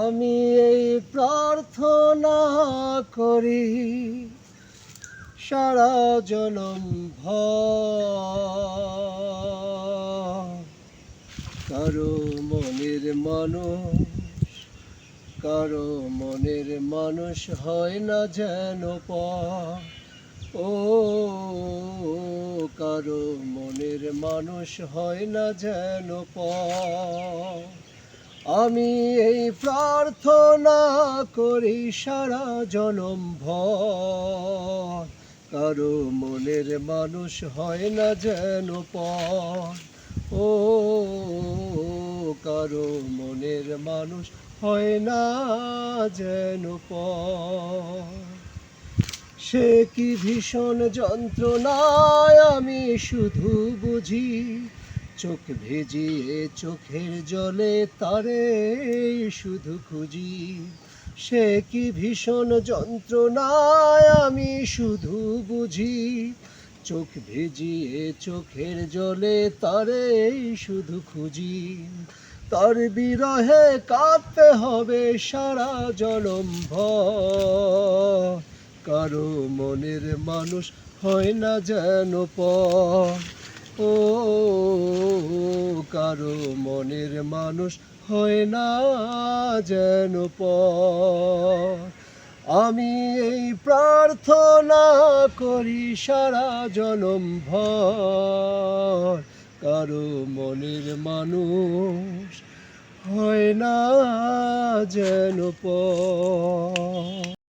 আমি এই প্রার্থনা করি, সারা জনম কারও মনের মানুষ, কারও মনের মানুষ হয় না যেন প ও, কারও মনের মানুষ হয় না যেন পর। আমি এই প্রার্থনা করি সারা জনম ভর। কারও মনের মানুষ হয় না যেন পর। ও, কারও মনের মানুষ হয় না যেন পর। সে কি ভীষণ যন্ত্রণায় আমি শুধু বুঝি চোখ ভেজিয়ে চোখের জলে তারে শুধু খুঁজি। সে কি ভীষণ যন্ত্রণায় আমি শুধু বুঝি। চোখ ভিজিয়ে চোখের জলে তারে শুধু খুঁজি। তার বিরহে কাঁদতে হবে সারা জনম ভর। কারও মনের মানুষ হয় না যেন পর। ও কারও মনের মানুষ হয় না যেন পর। আমি এই প্রার্থনা করি সারা জনম ভর। কারও মনের মানুষ হয় না যেন পর।